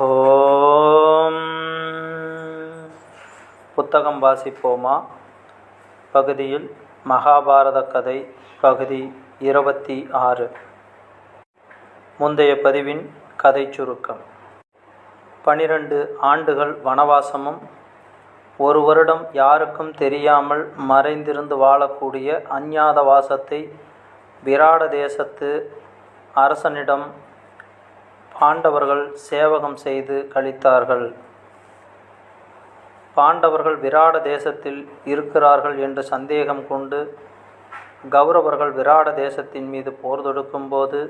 ஓம். புத்தகம் வாசிப்போமா? பகுதியில் மகாபாரத கதை பகுதி இருபத்தி ஆறு. முந்தைய பதிவின் கதை சுருக்கம். பனிரெண்டு ஆண்டுகள் வனவாசமும் ஒரு வருடம் யாருக்கும் தெரியாமல் மறைந்திருந்து வாழக்கூடிய அஞ்ஞாத வாசத்தை விராட தேசத்து அரசனிடம் பாண்டவர்கள் சேவகம் செய்து கழித்தார்கள். பாண்டவர்கள் விராட தேசத்தில் இருக்கிறார்கள் என்று சந்தேகம் கொண்டு கௌரவர்கள் விராட தேசத்தின் மீது போர் தொடுக்கும்போது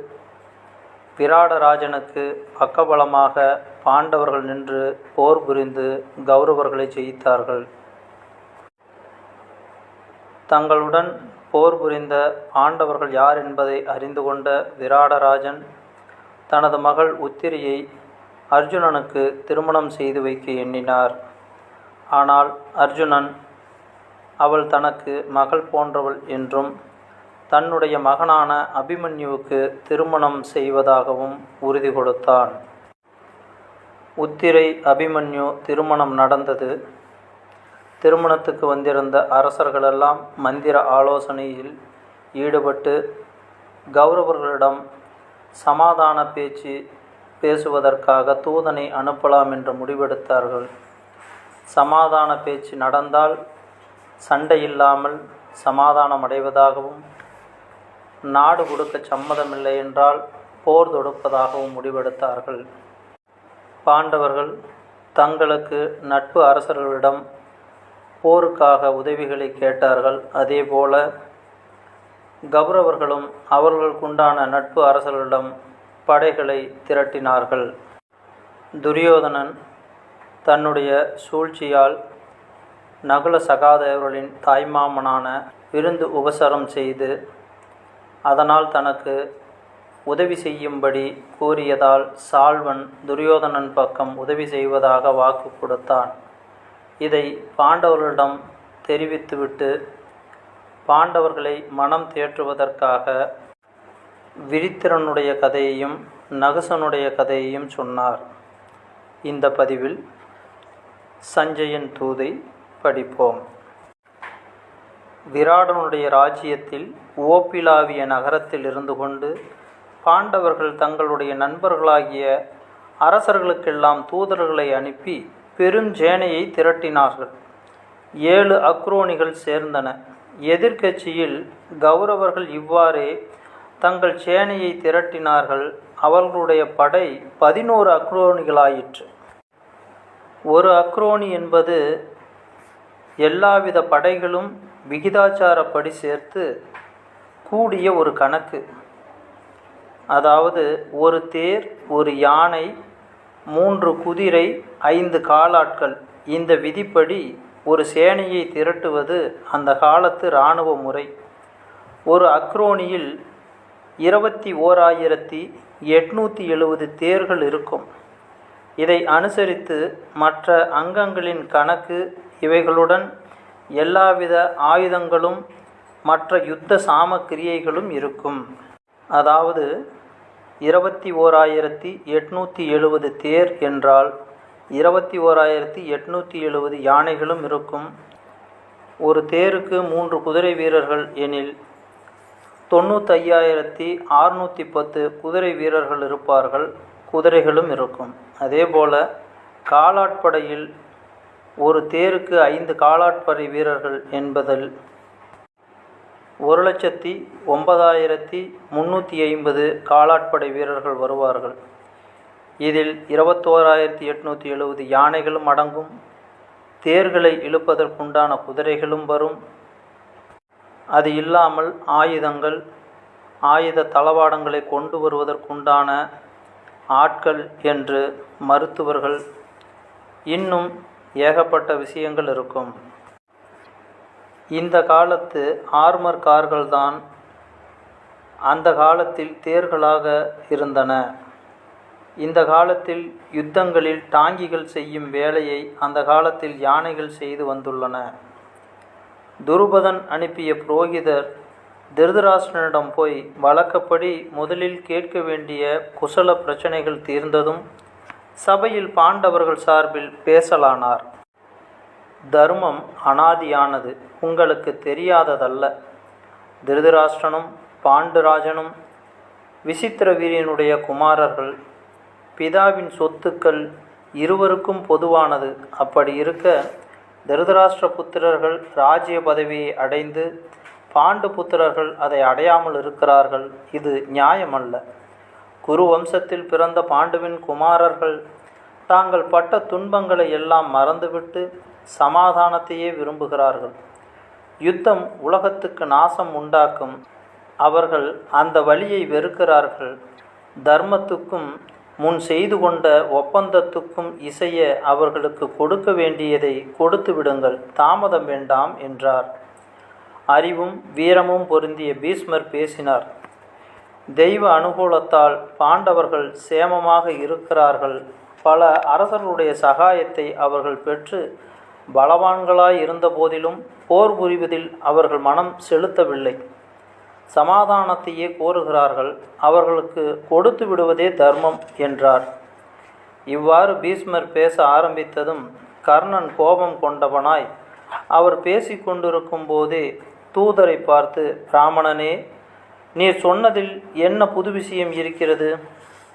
விராடராஜனுக்கு பக்கபலமாக பாண்டவர்கள் நின்று போர் புரிந்து கௌரவர்களை ஜெயித்தார்கள். தங்களுடன் போர் புரிந்த பாண்டவர்கள் யார் என்பதை அறிந்து கொண்ட விராடராஜன் தனது மகள் உத்திரியை அர்ஜுனனுக்கு திருமணம் செய்து வைக்க எண்ணினார். ஆனால் அர்ஜுனன் அவள் தனக்கு மகள் போன்றவள் என்றும் தன்னுடைய மகனான அபிமன்யுவுக்கு திருமணம் செய்வதாகவும் உறுதி கொடுத்தான். உத்திரை அபிமன்யு திருமணம் நடந்தது. திருமணத்துக்கு வந்திருந்த அரசர்களெல்லாம் மந்திர ஆலோசனையில் ஈடுபட்டு கௌரவர்களிடம் சமாதான பேச்சு பேசுவதற்காக தூதனை அனுப்பலாம் என்று முடிவெடுத்தார்கள். சமாதான பேச்சு நடந்தால் சண்டை இல்லாமல் சமாதானம் அடைவதாகவும் நாடு கொடுக்க சம்மதமில்லை என்றால் போர் தொடுப்பதாகவும் முடிவெடுத்தார்கள். பாண்டவர்கள் தங்களுக்கு நட்பு அரசர்களிடம் போருக்காக உதவிகளை கேட்டார்கள். அதேபோல கௌரவர்களும் அவர்களுக்குண்டான நட்பு அரசர்களிடம் படைகளை திரட்டினார்கள். துரியோதனன் தன்னுடைய சூழ்ச்சியால் நகுல சகாதேவர்களின் தாய்மாமனான விருந்து உபசரம் செய்து அதனால் தனக்கு உதவி செய்யும்படி கூறியதால் சால்வன் துரியோதனன் பக்கம் உதவி செய்வதாக வாக்கு கொடுத்தான். இதை பாண்டவர்களிடம் தெரிவித்துவிட்டு பாண்டவர்களை மனம் தேற்றுவதற்காக விரித்திரனுடைய கதையையும் நகுசனுடைய கதையையும் சொன்னார். இந்த பதிவில் சஞ்சயன் தூதை படிப்போம். விராடனுடைய ராஜ்யத்தில் ஓப்பிலாவிய நகரத்தில் இருந்து கொண்டு பாண்டவர்கள் தங்களுடைய நண்பர்களாகிய அரசர்களுக்கெல்லாம் தூதர்களை அனுப்பி பெருஞ்சேனையை திரட்டினார்கள். ஏழு அக்ரோனிகள் சேர்ந்தன. எதிர்க்கட்சியில் கௌரவர்கள் இவ்வாறே தங்கள் சேனையை திரட்டினார்கள். அவர்களுடைய படை பதினோரு அக்ரோணிகளாயிற்று ஒரு அக்ரோணி என்பது எல்லாவித படைகளும் விகிதாச்சாரப்படி சேர்த்து கூடிய ஒரு கணக்கு. அதாவது ஒரு தேர் ஒரு யானை மூன்று குதிரை ஐந்து காலாட்கள். இந்த விதிப்படி ஒரு சேனையை திரட்டுவது அந்த காலத்து இராணுவ முறை. ஒரு அக்ரோனியில் இருபத்தி ஓராயிரத்தி எட்நூற்றி எழுபது தேர்கள் இருக்கும். இதை அனுசரித்து மற்ற அங்கங்களின் கணக்கு இவைகளுடன் எல்லாவித ஆயுதங்களும் மற்ற யுத்த சாமக்கிரியைகளும் இருக்கும். அதாவது இருபத்தி ஓராயிரத்தி எட்நூற்றி எழுபது தேர் என்றால் இருபத்தி ஓராயிரத்தி எட்நூற்றி எழுபது யானைகளும் இருக்கும். ஒரு தேருக்கு மூன்று குதிரை வீரர்கள் எனில் தொண்ணூத்தையாயிரத்தி அறுநூற்றி பத்து குதிரை வீரர்கள் இருப்பார்கள். குதிரைகளும் இருக்கும். அதேபோல் காலாட்படையில் ஒரு தேருக்கு ஐந்து காலாட்படை வீரர்கள் என்பதில் ஒரு லட்சத்தி ஒன்பதாயிரத்தி முந்நூற்றி ஐம்பது காலாட்படை வீரர்கள் வருவார்கள். இதில் இருபத்தோராயிரத்தி எட்நூற்றி எழுபது யானைகளும் அடங்கும். தேர்களை இழுப்பதற்குண்டான குதிரைகளும் வரும். அது இல்லாமல் ஆயுதங்கள் ஆயுத தளவாடங்களை கொண்டு வருவதற்குண்டான ஆட்கள் என்று மருத்துவர்கள் இன்னும் ஏகப்பட்ட விஷயங்கள் இருக்கும். இந்த காலத்து ஆர்மர் கார்கள்தான் அந்த காலத்தில் தேர்களாக இருந்தன. இந்த காலத்தில் யுத்தங்களில் டாங்கிகள் செய்யும் வேலையை அந்த காலத்தில் யானைகள் செய்து வந்துள்ளன. துருபதன் அனுப்பிய புரோகிதர் திருதராஷ்டிரனிடம் போய் வழக்கப்படி முதலில் கேட்க வேண்டிய குசல பிரச்சனைகள் தீர்ந்ததும் சபையில் பாண்டவர்கள் சார்பில் பேசலானார். தர்மம் அனாதியானது உங்களுக்கு தெரியாததல்ல. திருதராஷ்டிரனும் பாண்டுராஜனும் விசித்திரவீரியனுடைய குமாரர்கள் பிதாவின் சொத்துக்கள் இருவருக்கும் பொதுவானது. அப்படி இருக்க திருதராஷ்டிர புத்திரர்கள் ராஜ்ய பதவியை அடைந்து பாண்டு புத்திரர்கள் அதை அடையாமல் இருக்கிறார்கள். இது நியாயமல்ல. குரு வம்சத்தில் பிறந்த பாண்டுவின் குமாரர்கள் தாங்கள் பட்ட துன்பங்களை எல்லாம் மறந்துவிட்டு சமாதானத்தையே விரும்புகிறார்கள். யுத்தம் உலகத்துக்கு நாசம் உண்டாக்கும். அவர்கள் அந்த வழியை வெறுக்கிறார்கள். தர்மத்துக்கும் முன் செய்து கொண்ட ஒப்பந்தத்துக்கும் இசைய அவர்களுக்கு கொடுக்க வேண்டியதை கொடுத்து விடுங்கள். தாமதம் வேண்டாம் என்றார். அறிவும் வீரமும் பொருந்திய பீஷ்மர் பேசினார். தெய்வ அனுகூலத்தால் பாண்டவர்கள் சேமமாக இருக்கிறார்கள். பல அரசர்களுடைய சகாயத்தை அவர்கள் பெற்று பலவான்களாய் இருந்தபோதிலும் போர் புரிவதில் அவர்கள் மனம் செலுத்தவில்லை. சமாதானத்தையே கோருகிறார்கள். அவர்களுக்கு கொடுத்து விடுவதே தர்மம் என்றார். இவ்வாறு பீஷ்மர் பேச ஆரம்பித்ததும் கர்ணன் கோபம் கொண்டவனாய் அவர் பேசி கொண்டிருக்கும் போதே தூதரை பார்த்து பிராமணனே நீர் சொன்னதில் என்ன புது விஷயம் இருக்கிறது?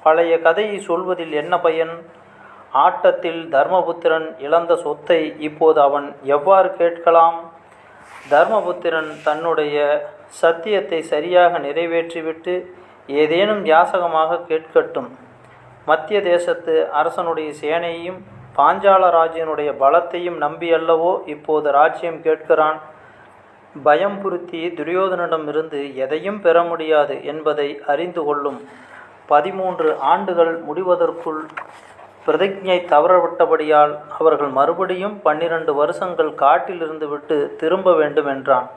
பழைய கதையை சொல்வதில் என்ன பயன்? ஆட்டத்தில் தர்மபுத்திரன் இழந்த சொத்தை இப்போது அவன் எவ்வாறு கேட்கலாம்? தர்மபுத்திரன் தன்னுடைய சத்தியத்தை சரியாக நிறைவேற்றிவிட்டு ஏதேனும் யாசகமாக கேட்கட்டும். மத்திய தேசத்து அரசனுடைய சேனையையும் பாஞ்சால ராஜ்யனுடைய பலத்தையும் நம்பியல்லவோ இப்போது ராஜ்யம் கேட்கிறான். பயம் புருத்தி துரியோதனிடமிருந்து எதையும் பெற முடியாது என்பதை அறிந்து கொள்ளும். பதிமூன்று ஆண்டுகள் முடிவதற்குள் பிரதிஜை தவறவிட்டபடியால் அவர்கள் மறுபடியும் பன்னிரண்டு வருஷங்கள் காட்டிலிருந்து விட்டு திரும்ப வேண்டும் என்றான்.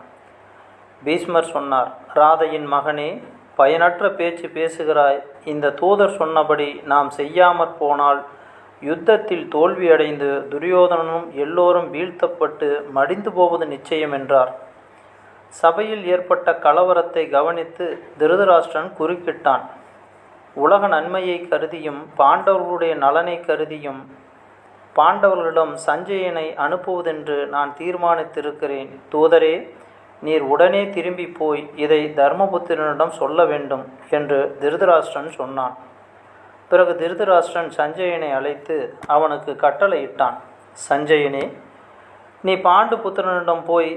பீஷ்மர் சொன்னார் ராதையின் மகனே பயனற்ற பேச்சு பேசுகிறாய். இந்த தூதர் சொன்னபடி நாம் செய்யாமற் போனால் யுத்தத்தில் தோல்வியடைந்து துரியோதனனும் எல்லோரும் வீழ்த்தப்பட்டு மடிந்து போவது நிச்சயம் என்றார். சபையில் ஏற்பட்ட கலவரத்தை கவனித்து திருதராஷ்டிரன் குறுக்கிட்டான். உலக நன்மையை கருதியும் பாண்டவர்களுடைய நலனை கருதியும் பாண்டவர்களிடம் சஞ்சயனை அனுப்புவதென்று நான் தீர்மானித்திருக்கிறேன். தூதரே நீர் உடனே திரும்பி போய் இதை தர்மபுத்திரனிடம் சொல்ல வேண்டும் என்று திருதராஷ்டிரன் சொன்னான். பிறகு திருதராஷ்டிரன் சஞ்சயனை அழைத்து அவனுக்கு கட்டளையிட்டான் சஞ்சயனே நீ பாண்டு புத்திரனிடம் போய்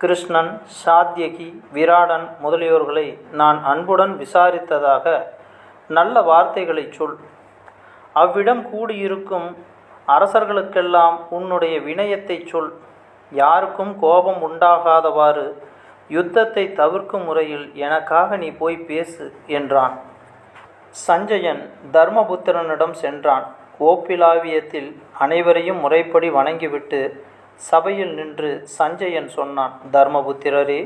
கிருஷ்ணன் சாத்தியகி விராடன் முதலியோர்களை நான் அன்புடன் விசாரித்ததாக நல்ல வார்த்தைகளை சொல். அவ்விடம் கூடியிருக்கும் அரசர்களுக்கெல்லாம் உன்னுடைய வினயத்தை சொல். யாருக்கும் கோபம் உண்டாகாதவாறு யுத்தத்தை தவிர்க்கும் முறையில் எனக்காக நீ போய் பேசு என்றான். சஞ்சயன் தர்மபுத்திரனிடம் சென்றான். ஓப்பிலாவியத்தில் அனைவரையும் முறைப்படி வணங்கிவிட்டு சபையில் நின்று சஞ்சயன் சொன்னான் தர்மபுத்திரரே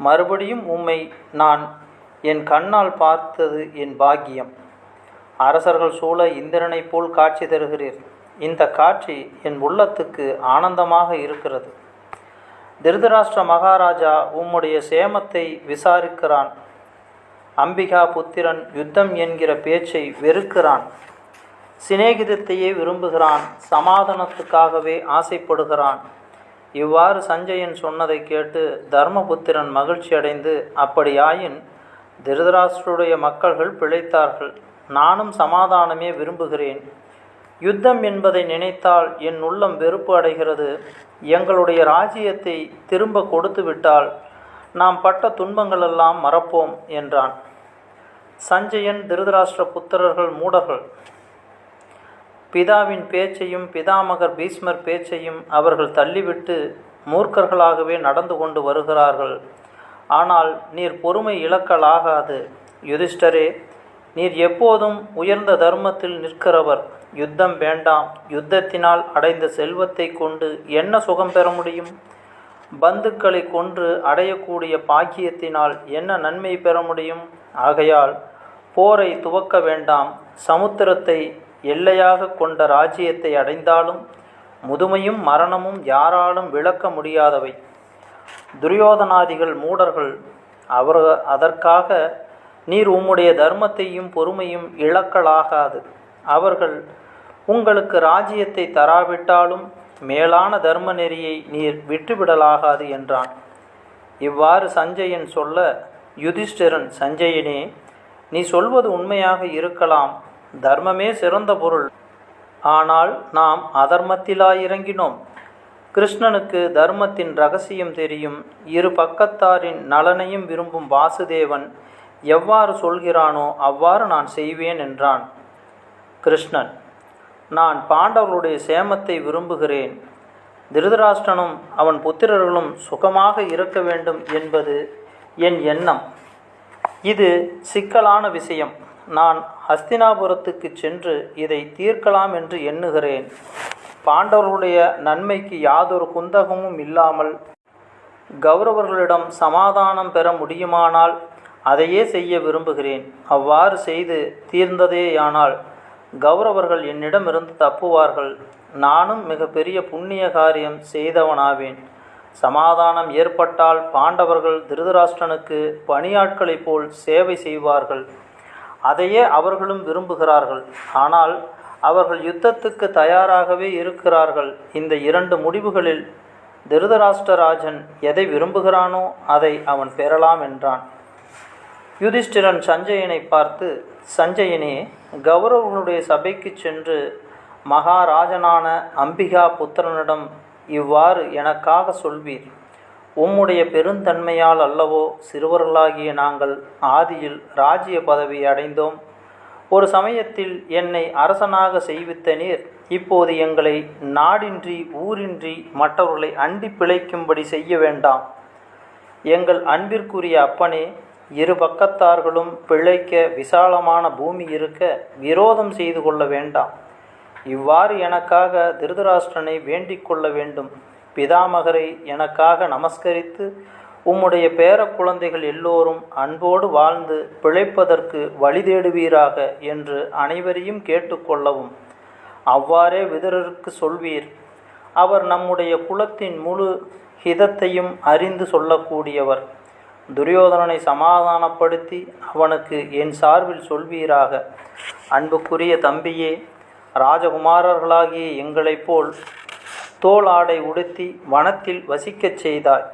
மறுபடியும் உம்மை நான் என் கண்ணால் பார்த்தது என் பாக்கியம். அரசர்கள் சூழ இந்திரனைப் போல் காட்சி தருகிறீர். இந்த காட்சி என் உள்ளத்துக்கு ஆனந்தமாக இருக்கிறது. திருதராஷ்டிர மகாராஜா உம்முடைய சேமத்தை விசாரிக்கிறான். அம்பிகா புத்திரன் யுத்தம் என்கிற பேச்சை வெறுக்கிறான். சிநேகிதத்தையே விரும்புகிறான். சமாதானத்துக்காகவே ஆசைப்படுகிறான். இவ்வாறு சஞ்சயன் சொன்னதை கேட்டு தர்மபுத்திரன் மகிழ்ச்சி அடைந்து அப்படியாயின் திருதராஷ்டிருடைய மக்கள்கள் பிழைத்தார்கள். நானும் சமாதானமே விரும்புகிறேன். யுத்தம் என்பதை நினைத்தால் என் உள்ளம் வெறுப்பு அடைகிறது. எங்களுடைய ராஜ்யத்தை திரும்ப கொடுத்து விட்டால் நாம் பட்ட துன்பங்களெல்லாம் மறப்போம் என்றான். சஞ்சயன் திருதராஷ்டிர புத்திரர்கள் மூடர்கள். பிதாவின் பேச்சையும் பிதாமகர் பீஷ்மர் பேச்சையும் அவர்கள் தள்ளிவிட்டு மூர்க்கர்களாகவே நடந்து கொண்டு வருகிறார்கள். ஆனால் நீர் பொறுமை இழக்கலாகாது. யுதிஷ்டரே நீர் எப்போதும் உயர்ந்த தர்மத்தில் நிற்கிறவர். யுத்தம் வேண்டாம். யுத்தத்தினால் அடைந்த செல்வத்தை கொண்டு என்ன சுகம் பெற முடியும்? பந்துக்களை கொன்று அடையக்கூடிய பாக்கியத்தினால் என்ன நன்மை பெற முடியும்? ஆகையால் போரை துவக்க வேண்டாம். சமுத்திரத்தை எல்லையாக கொண்ட ராஜ்யத்தை அடைந்தாலும் முதுமையும் மரணமும் யாராலும் விளக்க முடியாதவை. துரியோதனாதிகள் மூடர்கள். அவர் அதற்காக நீர் உம்முடைய தர்மத்தையும் பொறுமையும் இழக்கலாகாது. அவர்கள் உங்களுக்கு ராஜ்யத்தை தராவிட்டாலும் மேலான தர்ம நெறியை நீர் விட்டுவிடலாகாது என்றான். இவ்வாறு சஞ்சயன் சொல்ல யுதிஷ்டிரன் சஞ்சயனே நீ சொல்வது உண்மையாக இருக்கலாம். தர்மமே சிறந்த பொருள். ஆனால் நாம் அதர்மத்திலா இறங்கினோம் கிருஷ்ணனுக்கு தர்மத்தின் ரகசியம் தெரியும். இரு பக்கத்தாரின் நலனையும் விரும்பும் வாசுதேவன் எவ்வாறு சொல்கிறானோ அவ்வாறு நான் செய்வேன் என்றான் கிருஷ்ணன். நான் பாண்டவர்களுடைய சேமத்தை விரும்புகிறேன். திருதராஷ்டனும் அவன் புத்திரர்களும் சுகமாக இருக்க வேண்டும் என்பது என் எண்ணம். இது சிக்கலான விஷயம். நான் ஹஸ்தினாபுரத்துக்கு சென்று இதை தீர்க்கலாம் என்று எண்ணுகிறேன். பாண்டவர்களுடைய நன்மைக்கு யாதொரு குந்தகமும் இல்லாமல் கௌரவர்களிடம் சமாதானம் பெற முடியுமானால் அதையே செய்ய விரும்புகிறேன். அவ்வாறு செய்து தீர்ந்ததேயானால் கௌரவர்கள் என்னிடமிருந்து தப்புவார்கள். நானும் மிக பெரிய புண்ணிய காரியம் செய்தவனாவேன். சமாதானம் ஏற்பட்டால் பாண்டவர்கள் திருதராஷ்டிரனுக்கு பணியாட்களைப் போல் சேவை செய்வார்கள். அதையே அவர்களும் விரும்புகிறார்கள். ஆனால் அவர்கள் யுத்தத்துக்கு தயாராகவே இருக்கிறார்கள். இந்த இரண்டு முடிவுகளில் திருதராஷ்டிரராஜன் எதை விரும்புகிறானோ அதை அவன் பெறலாம் என்றான். யுதிஷ்டிரன் சஞ்சயனை பார்த்து சஞ்சயனே கௌரவர்களுடைய சபைக்கு சென்று மகாராஜனான அம்பிகா புத்திரனிடம் இவ்வாறு எனக்காக சொல்வீர். உம்முடைய பெருந்தன்மையால் அல்லவோ சிறுவர்களாகிய நாங்கள் ஆதியில் ராஜ்ய பதவி அடைந்தோம். ஒரு சமயத்தில் என்னை அரசனாக செய்வித்த நீர் இப்போது எங்களை நாடின்றி ஊரின்றி மற்றவர்களை அண்டி பிழைக்கும்படி செய்ய வேண்டாம். எங்கள் அன்பிற்குரிய அப்பனே இரு பக்கத்தார்களும் பிழைக்க விசாலமான பூமி இருக்க விரோதம் செய்து கொள்ள வேண்டாம். இவ்வாறு எனக்காக திருதராஷ்டிரனை வேண்டிக் கொள்ள வேண்டும். பிதாமகரை எனக்காக நமஸ்கரித்து உம்முடைய பேர குழந்தைகள் எல்லோரும் அன்போடு வாழ்ந்து பிழைப்பதற்கு வழி தேடுவீராக என்று அனைவரையும் கேட்டுக்கொள்ளவும் அவ்வாறே விதரருக்கு சொல்வீர். அவர் நம்முடைய குலத்தின் முழு ஹிதத்தையும் அறிந்து சொல்லக்கூடியவர். துரியோதனனை சமாதானப்படுத்தி அவனுக்கு என் சார்பில் சொல்வீராக. அன்புக்குரிய தம்பியே ராஜகுமாரர்களாகிய எங்களைப் போல் தோல் ஆடை உடுத்தி வனத்தில் வசிக்கச் செய்தாய்.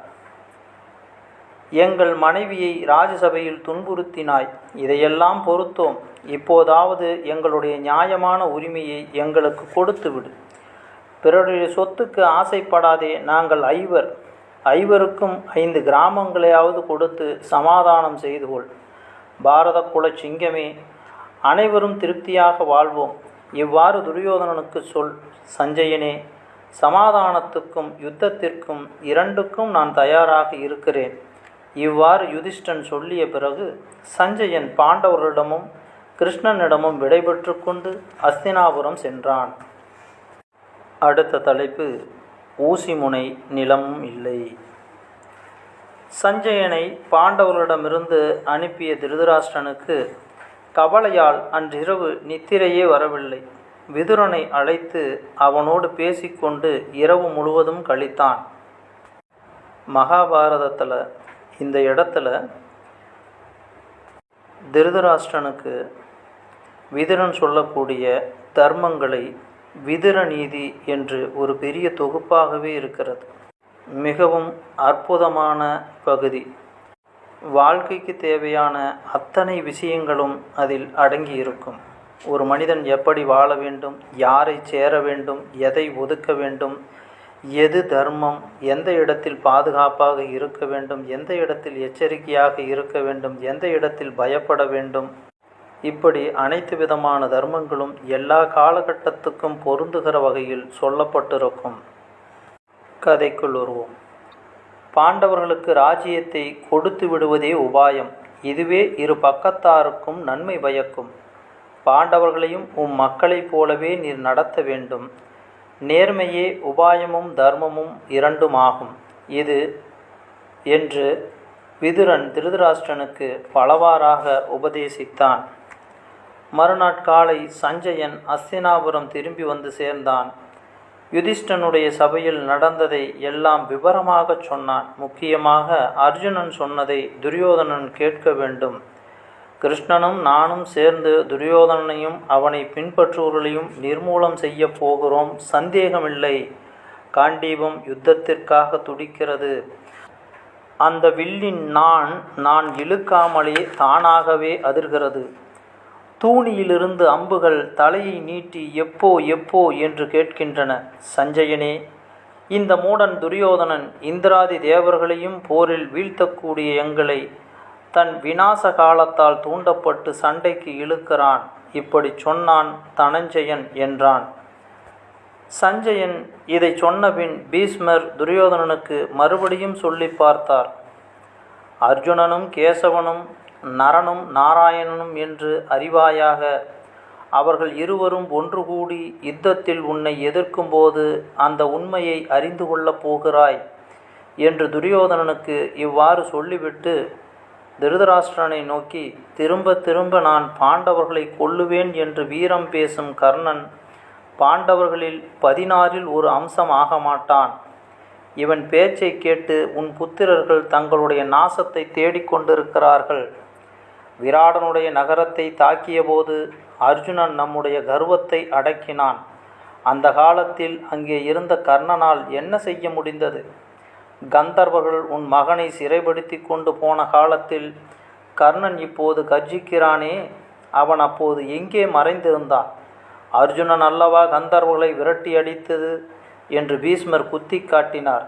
எங்கள் மனைவியை ராஜசபையில் துன்புறுத்தினாய். இதையெல்லாம் பொறுத்தோம். இப்போதாவது எங்களுடைய நியாயமான உரிமையை எங்களுக்கு கொடுத்து விடு பிறருடைய சொத்துக்கு ஆசைப்படாதே நாங்கள் ஐவர். ஐவருக்கும் ஐந்து கிராமங்களையாவது கொடுத்து சமாதானம் செய்து கொள். பாரத குல சிங்கமே அனைவரும் திருப்தியாக வாழ்வோம். இவ்வாறு துரியோதனனுக்கு சொல் சஞ்சயனே சமாதானத்துக்கும் யுத்தத்திற்கும் இரண்டுக்கும் நான் தயாராக இருக்கிறேன். இவ்வாறு யுதிஷ்டன் சொல்லிய பிறகு சஞ்சயன் பாண்டவர்களிடமும் கிருஷ்ணனிடமும் விடைபெற்று கொண்டு அஸ்தினாபுரம் சென்றான். அடுத்த தலைப்பு ஊசிமுனை நிலமும் இல்லை. சஞ்சயனை பாண்டவர்களிடமிருந்து அனுப்பிய திருதராஷ்டிரனுக்கு கவலையால் அன்றிரவு நித்திரையே வரவில்லை. விதுரனை அழைத்து அவனோடு பேசிக்கொண்டு இரவு முழுவதும் கழித்தான். மகாபாரதத்தில் இந்த இடத்துல திருதராஷ்டிரனுக்கு விதுரன் சொல்லக்கூடிய தர்மங்களை விதுர நீதி என்று ஒரு பெரிய தொகுப்பாகவே இருக்கிறது. மிகவும் அற்புதமான பகுதி. வாழ்க்கைக்கு தேவையான அத்தனை விஷயங்களும் அதில் அடங்கி இருக்கும் ஒரு மனிதன் எப்படி வாழ வேண்டும் யாரை சேர வேண்டும் எதை ஒதுக்க வேண்டும் எது தர்மம் எந்த இடத்தில் பாதுகாப்பாக இருக்க வேண்டும் எந்த இடத்தில் எச்சரிக்கையாக இருக்க வேண்டும் எந்த இடத்தில் பயப்பட வேண்டும் இப்படி அனைத்து விதமான தர்மங்களும் எல்லா காலகட்டத்துக்கும் பொருந்துகிற வகையில் சொல்லப்பட்டிருக்கும். கதைக்குள் வருவோம். பாண்டவர்களுக்கு ராஜ்யத்தை கொடுத்து விடுவதே உபாயம். இதுவே இரு பக்கத்தாருக்கும் நன்மை பயக்கும். பாண்டவர்களையும் உம் மக்களைப் போலவே நீர் நடத்த வேண்டும். நேர்மையே உபாயமும் தர்மமும் இரண்டுமாகும். இது என்று விதுரன் திருதராஷ்டிரனுக்கு பலவாறாக உபதேசித்தான். மறுநாட்காலை சஞ்சயன் அஸ்தினாபுரம் திரும்பி வந்து சேர்ந்தான். யுதிஷ்டனுடைய சபையில் நடந்ததை எல்லாம் விவரமாகச் சொன்னான். முக்கியமாக அர்ஜுனன் சொன்னதை துரியோதனன் கேட்க வேண்டும். கிருஷ்ணனும் நானும் சேர்ந்து துரியோதனனையும் அவனை பின்பற்றுவர்களையும் நிர்மூலம் செய்ய போகிறோம். சந்தேகமில்லை. காண்டீபம் யுத்தத்திற்காக துடிக்கிறது. அந்த வில்லின் நான் நான் இழுக்காமலே தானாகவே அதிர்கிறது. தூணியிலிருந்து அம்புகள் தலையை நீட்டி எப்போ எப்போ என்று கேட்கின்றன. சஞ்சயனே இந்த மூடன் துரியோதனன் இந்திராதி தேவர்களையும் போரில் வீழ்த்தக்கூடிய எங்களை தன் விநாச காலத்தால் தூண்டப்பட்டு சண்டைக்கு இழுக்கிறான். இப்படி சொன்னான் தனஞ்சயன் என்றான். சஞ்சயன் இதை சொன்னபின் பீஷ்மர் துரியோதனனுக்கு மறுபடியும் சொல்லி பார்த்தார். அர்ஜுனனும் கேசவனும் நரனும் நாராயணனும் என்று அறிவாயாக அவர்கள் இருவரும் ஒன்று கூடி யுத்தத்தில் உன்னை எதிர்க்கும்போது அந்த உண்மையை அறிந்து கொள்ளப் போகிறாய் என்று துரியோதனனுக்கு இவ்வாறு சொல்லிவிட்டு திருதராஷ்டிரனை நோக்கி திரும்ப திரும்ப நான் பாண்டவர்களை கொல்லுவேன் என்று வீரம் பேசும் கர்ணன் பாண்டவர்களில் பதினாறில் ஒரு அம்சம் ஆக மாட்டான் இவன் பேச்சை கேட்டு உன் புத்திரர்கள் தங்களுடைய நாசத்தை தேடிக்கொண்டிருக்கிறார்கள். விராடனுடைய நகரத்தை தாக்கியபோது அர்ஜுனன் நம்முடைய கர்வத்தை அடக்கினான். அந்த காலத்தில் அங்கே இருந்த கர்ணனால் என்ன செய்ய முடிந்தது? கந்தர்வர்கள் உன் மகனை சிறைப்படுத்தி கொண்டு போன காலத்தில் கர்ணன் இப்போது கர்ஜிக்கிறானே? அவன் அப்போது எங்கே மறைந்திருந்தான்? அர்ஜுனன் அல்லவா கந்தர்வர்களை விரட்டி அடித்தது? என்று பீஷ்மர் குத்தி காட்டினார்.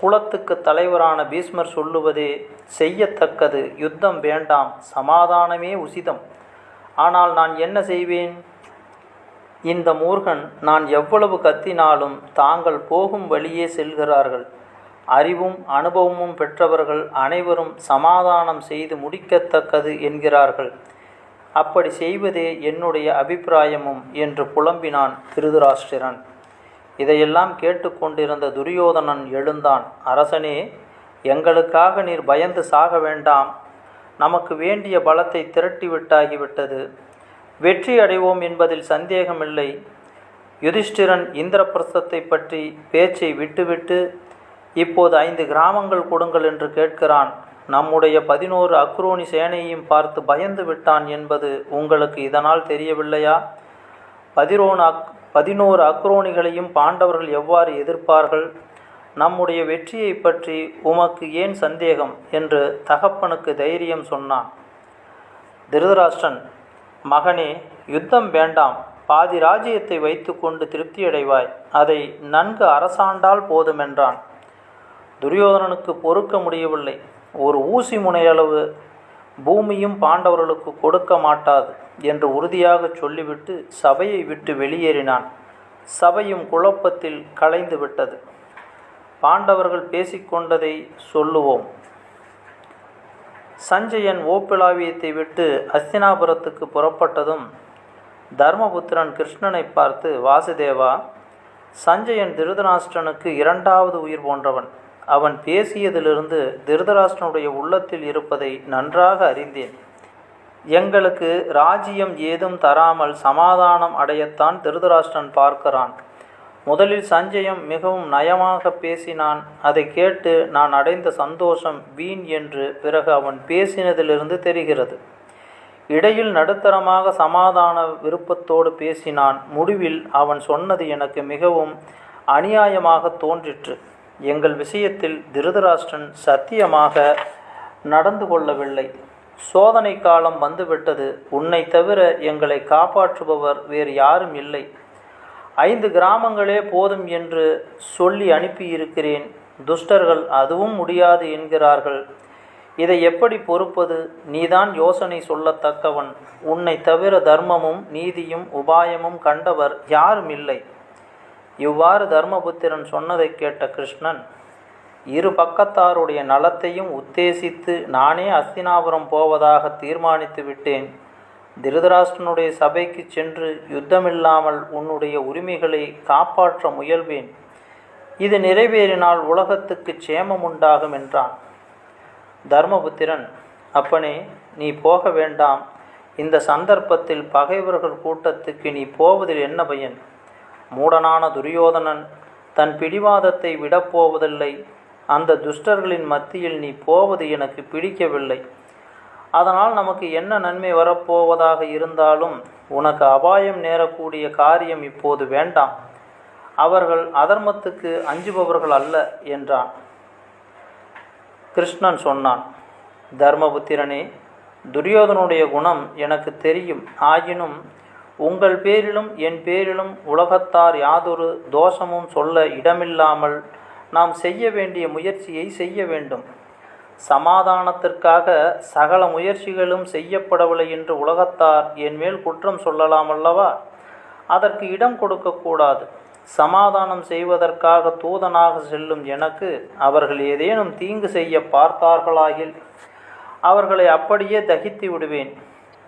குலத்துக்கு தலைவரான பீஷ்மர் சொல்லுவதே செய்யத்தக்கது. யுத்தம் வேண்டாம் சமாதானமே உசிதம். ஆனால் நான் என்ன செய்வேன்? இந்த மூர்கன் நான் எவ்வளவு கத்தினாலும் தாங்கள் போகும் வழியே செல்கிறார்கள். அறிவும் அனுபவமும் பெற்றவர்கள் அனைவரும் சமாதானம் செய்து முடிக்கத்தக்கது என்கிறார்கள். அப்படி செய்வதே என்னுடைய அபிப்பிராயமும் என்று புலம்பினான் திருதராஷ்டிரன். இதையெல்லாம் கேட்டுக்கொண்டிருந்த துரியோதனன் எழுந்தான் அரசனே எங்களுக்காக நீர் பயந்து சாக வேண்டாம். நமக்கு வேண்டிய பலத்தை திரட்டிவிட்டாகிவிட்டது வெற்றி அடைவோம் என்பதில் சந்தேகமில்லை. யுதிஷ்டிரன் இந்திரபிரஸ்தத்தை பற்றி பேச்சை விட்டுவிட்டு இப்போது ஐந்து கிராமங்கள் கொடுங்கள் என்று கேட்கிறான். நம்முடைய பதினோரு அக்ரோனி சேனையையும் பார்த்து பயந்து விட்டான் என்பது உங்களுக்கு இதனால் தெரியவில்லையா? பதினோரு அக் பதினோரு அக்ரோணிகளையும் பாண்டவர்கள் எவ்வாறு எதிர்ப்பார்கள்? நம்முடைய வெற்றியை பற்றி உமக்கு ஏன் சந்தேகம்? என்று தகப்பனுக்கு தைரியம் சொன்னான். திருதராஷ்டிரன் மகனே யுத்தம் வேண்டாம். பாதி ராஜ்யத்தை வைத்துக்கொண்டு திருப்தியடைவாய். அதை நன்கு அரசாண்டால் போதுமென்றான். துரியோதனனுக்கு பொறுக்க முடியவில்லை. ஒரு ஊசி முனையளவு பூமியும் பாண்டவர்களுக்கு கொடுக்க மாட்டாது என்று உறுதியாக சொல்லிவிட்டு சபையை விட்டு வெளியேறினான். சபையும் குழப்பத்தில் கலைந்து விட்டது. பாண்டவர்கள் பேசிக்கொண்டதை சொல்லுவோம். சஞ்சயன் ஓப்பிலாவியத்தை விட்டு அஸ்தினாபுரத்துக்கு புறப்பட்டதும் தர்மபுத்திரன் கிருஷ்ணனை பார்த்து வாசுதேவா சஞ்சயன் திருதராஷ்டிரனுக்கு இரண்டாவது உயிர் போன்றவன். அவன் பேசியதிலிருந்து திருதராஷ்டனுடைய உள்ளத்தில் இருப்பதை நன்றாக அறிந்தேன். எங்களுக்கு ராஜ்யம் ஏதும் தராமல் சமாதானம் அடையத்தான் திருதராஷ்டிரன் பார்க்கிறான். முதலில் சஞ்சயம் மிகவும் நயமாக பேசினான். அதை கேட்டு நான் அடைந்த சந்தோஷம் வீண் என்று பிறகு அவன் பேசினதிலிருந்து தெரிகிறது. இடையில் நடுத்தரமாக சமாதான விருப்பத்தோடு பேசினான். முடிவில் அவன் சொன்னது எனக்கு மிகவும் அநியாயமாக தோன்றிற்று. எங்கள் விஷயத்தில் திருதராஷ்டிரன் சத்தியமாக நடந்து கொள்ளவில்லை. சோதனை காலம் வந்துவிட்டது. உன்னை தவிர எங்களை காப்பாற்றுபவர் வேறு யாரும் இல்லை. ஐந்து கிராமங்களே போதும் என்று சொல்லி அனுப்பியிருக்கிறேன். துஷ்டர்கள் அதுவும் முடியாது என்கிறார்கள். இதை எப்படி பொறுப்பது? நீதான் யோசனை சொல்லத்தக்கவன். உன்னை தவிர தர்மமும் நீதியும் உபாயமும் கண்டவர் யாரும் இல்லை. இவ்வாறு தர்மபுத்திரன் சொன்னதை கேட்ட கிருஷ்ணன் இரு பக்கத்தாருடைய நலத்தையும் உத்தேசித்து நானே அஸ்தினாபுரம் போவதாக தீர்மானித்து விட்டேன். திருதராஷ்டனுடைய சபைக்கு சென்று யுத்தமில்லாமல் உன்னுடைய உரிமைகளை காப்பாற்ற முயல்வேன். இது நிறைவேறினால் உலகத்துக்கு சேமம் உண்டாகும் என்றான். தர்மபுத்திரன் அப்பனே நீ போக வேண்டாம். இந்த சந்தர்ப்பத்தில் பகைவர்கள் கூட்டத்துக்கு நீ போவதில் என்ன பயன்? மூடனான துரியோதனன் தன் பிடிவாதத்தை விடப்போவதில்லை அந்த துஷ்டர்களின் மத்தியில் நீ போவது எனக்கு பிடிக்கவில்லை. அதனால் நமக்கு என்ன நன்மை வரப்போவதாக இருந்தாலும் உனக்கு அபாயம் நேரக்கூடிய காரியம் இப்போது வேண்டாம். அவர்கள் அதர்மத்துக்கு அஞ்சுபவர்கள் அல்ல என்றான். கிருஷ்ணன் சொன்னான் தர்மபுத்திரனே துரியோதனுடைய குணம் எனக்கு தெரியும். ஆயினும் உங்கள் பேரிலும் என் பேரிலும் உலகத்தார் யாதொரு தோஷமும் சொல்ல இடமில்லாமல் நாம் செய்ய வேண்டிய முயற்சியை செய்ய வேண்டும். சமாதானத்திற்காக சகல முயற்சிகளும் செய்யப்படவில்லை என்று உலகத்தார் என் மேல் குற்றம் சொல்லலாம் அல்லவா? அதற்கு இடம் கொடுக்கக்கூடாது சமாதானம் செய்வதற்காக தூதனாக செல்லும் எனக்கு அவர்கள் ஏதேனும் தீங்கு செய்ய பார்த்தார்களாகில் அவர்களை அப்படியே தகித்து விடுவேன்.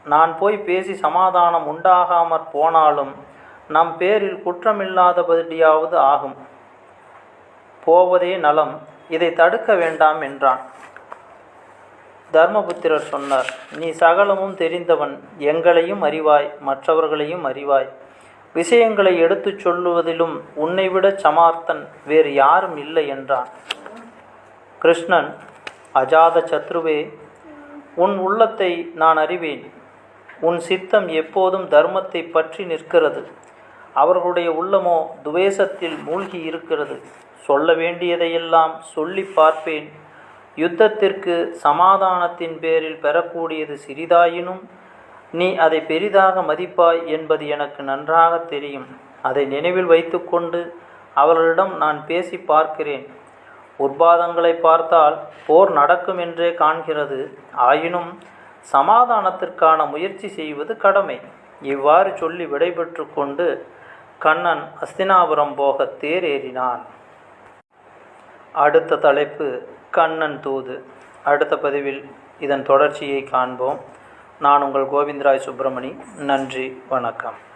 நான் போய் பேசி சமாதானம் உண்டாகாமற் போனாலும் நம் பேரில் குற்றமில்லாதபடியாவது ஆகும். போவதே நலம் இதை தடுக்க வேண்டாம் என்றான். தர்மபுத்திரர் சொன்னார் நீ சகலமும் தெரிந்தவன் எங்களையும் அறிவாய் மற்றவர்களையும் அறிவாய். விஷயங்களை எடுத்துச் சொல்லுவதிலும் உன்னை விட சமார்த்தன் வேறு யாரும் இல்லை என்றான். கிருஷ்ணன் அஜாத சத்ருவே உன் உள்ளத்தை நான் அறிவேன். உன் சித்தம் எப்போதும் தர்மத்தை பற்றி நிற்கிறது. அவர்களுடைய உள்ளமோ துவேஷத்தில் மூழ்கி இருக்கிறது. சொல்ல வேண்டியதையெல்லாம் சொல்லி பார்ப்பேன். யுத்தத்திற்கு சமாதானத்தின் பேரில் பெறக்கூடியது சிறிதாயினும் நீ அதை பெரிதாக மதிப்பாய் என்பது எனக்கு நன்றாக தெரியும். அதை நினைவில் வைத்துக்கொண்டு அவர்களிடம் நான் பேசி பார்க்கிறேன். உற்பாதங்களை பார்த்தால் போர் நடக்கும் என்றே காண்கிறது. ஆயினும் சமாதானத்திற்கான முயற்சி செய்வது கடமை. இவ்வாறு சொல்லி விடைபெற்று கொண்டு கண்ணன் அஸ்தினாபுரம் போக தேரேறினான். அடுத்த தலைப்பு கண்ணன் தூது. அடுத்த பதிவில் இதன் தொடர்ச்சியை காண்போம். நான் உங்கள் கோவிந்தராய் சுப்பிரமணி. நன்றி வணக்கம்.